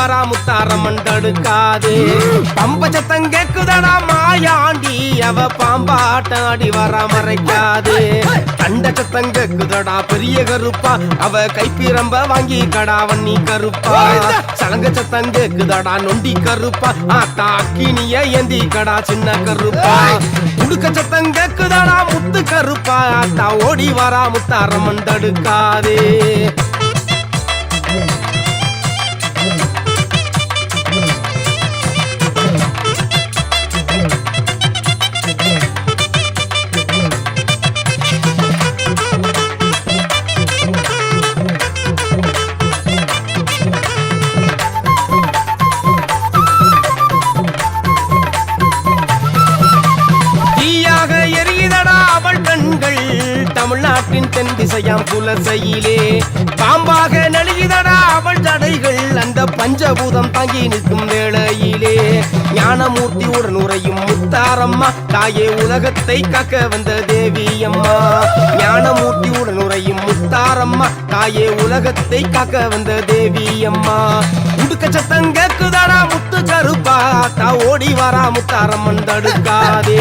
வரா முத்தாரம்மன் தடுக்காதே பம்ப சத்தம் கேக்குதடா மாயாண்டி அவ பாம்பாட்டாடி வர மறைக்காது கண்ட சத்தம் கேக்குதடா பெரிய கருப்பா அவ கைப்பிரம்ப வாங்கி கடா வண்ணி கருப்பா. சலங்க சத்தம் கேக்குதடா நொண்டி கருப்பா ஆத்தா அக்கினிய ஏந்தி கடா சின்ன கருப்பா. குடுக்க சத்தம் கேக்குதடா முத்து கருப்பா ஆத்தா ஓடி வரா முத்தாரம்மன் தடுக்காதே புலசையிலே பாம்பாக நழுகிதடா அவள் தடைகள். அந்த பஞ்சபூதம் தங்கி நிற்கும் வேளையிலே. ஞானமூர்த்தி உடன் உரையும் முத்தாரம்மா தாயே உலகத்தை காக்க வந்த தேவி அம்மா ஞானமூர்த்தி உடன் உரையும் முத்தாரம்மா தாயே உலகத்தை காக்க வந்த தேவி அம்மா உடுக்க சத்தம் கேக்குதாடா முத்து கருப்பா. தா ஓடி வரா முத்தாரம்மன் தடுக்காதே.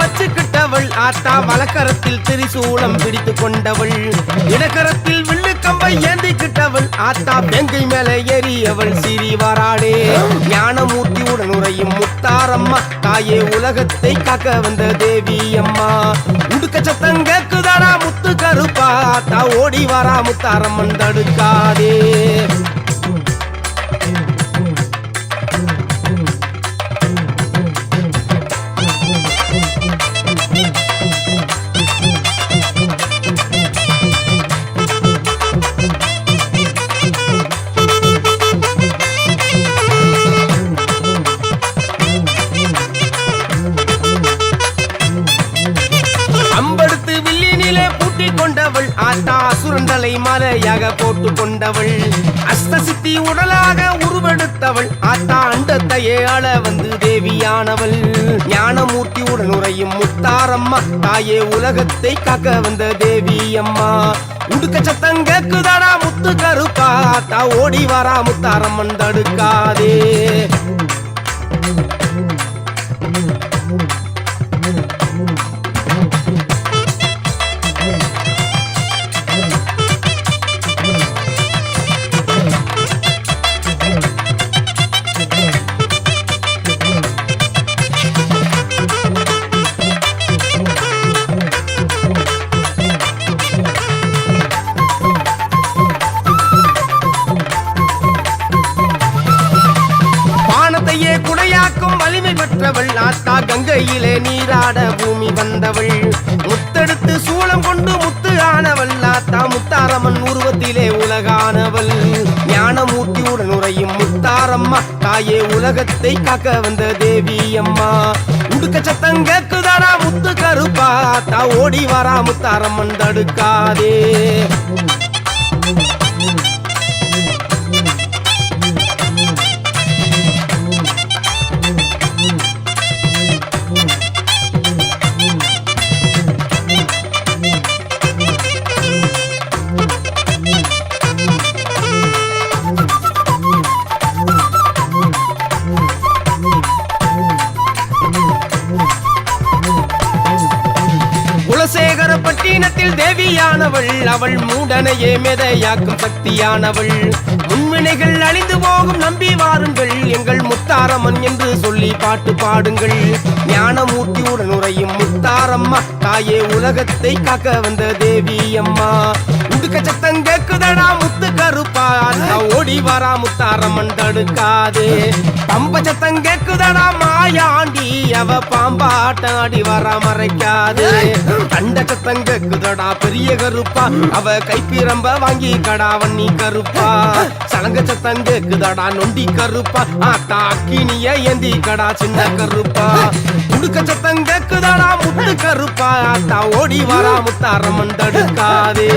வச்சுக்கிட்டவள். ஆத்தா வலக்கரத்தில் திரிசூலம் பிடித்து கொண்டவள். இடக்கரத்தில் வில்லுக்கம்பை ஏந்திக்கிட்டவள். ஆத்தா பெங்கை மேல ஏறியவள் சிறி வராடே ஞானமூர்த்தி உடன் முத்தாரம்மா. தாயே உலகத்தை காக்க வந்த தேவி அம்மா உடுக்க சத்தம் கேக்குதாடா முத்து கருப்பா. ஆத்தா ஓடி வரா முத்தாரம்மன் தடுக்காதே. கொண்டவள் சுரண்டலை மலையாக போட்டு கொண்டவள். அஸ்தசித்தி உடலாக உருவெடுத்தவள். ஆத்தா அண்டத்தையே அள வந்து தேவியானவள். ஞானமூர்த்தி உடன் முத்தாரம்மா. தாயே உலகத்தை காக்க வந்த தேவி அம்மா உடுக்க சத்தம் கேக்குதாடா முத்து கருப்பா. ஆத்தா ஓடி வரா முத்தாரம்மன் தடுக்காதே. வானத்தையே குடையாக்கும் வலிமை பெற்றவள். ஆத்தா கங்கையிலே நீராட பூமி வந்தவள். முத்தெடுத்து சூளம் கொண்டு முத்து ஆனவள். ஆத்தா முத்தாரம்மன் உருவத்திலே உலகானவள். ஞானமூர்த்தியுடன் உரையும் முத்தாரம்மா. தாயே உலகத்தை காக்க வந்த தேவி அம்மா உடுக்க சத்தம் முத்து கருப்பா. தா ஓடி வரா முத்தாரம்மன் தடுக்காதே. பட்டினத்தில் தேவியானவள் அவள் மூடனையே மெதையாக்கும் சக்தியானவள் முன்வினைகள் அழிந்து போகும் நம்பி வாருங்கள். எங்கள் முத்தாரம்மன் என்று சொல்லி பாட்டு பாடுங்கள். ஞானமூர்த்தியுடன் உரையும் முத்தாரம்மா தாயே உலகத்தை காக்க வந்த தேவி அம்மா உடுக்க சத்தம் கேக்குதடா முத்து கருப்பு அண்ணா ஓடி வரா தடுக்காதே பம்ப கேக்குதடா மாயாண்டி அவ பாம்பாட்டாடி வர மறைக்காது. கண்ட சத்தம் கேக்குதடா பெரிய கருப்பா அவ கைப்பிரம்ப வாங்கி கடா வண்ணி கருப்பா. சலங்க சத்தம் கேக்குதடா நொண்டி கருப்பா ஆத்தா அக்கினிய ஏந்தி கடா சின்ன கருப்பா. முடுக்க சத்தம் கேக்குதடா முத்து கருப்பா ஆத்தா ஓடி வரா முத்தாரமன் தடுக்காதே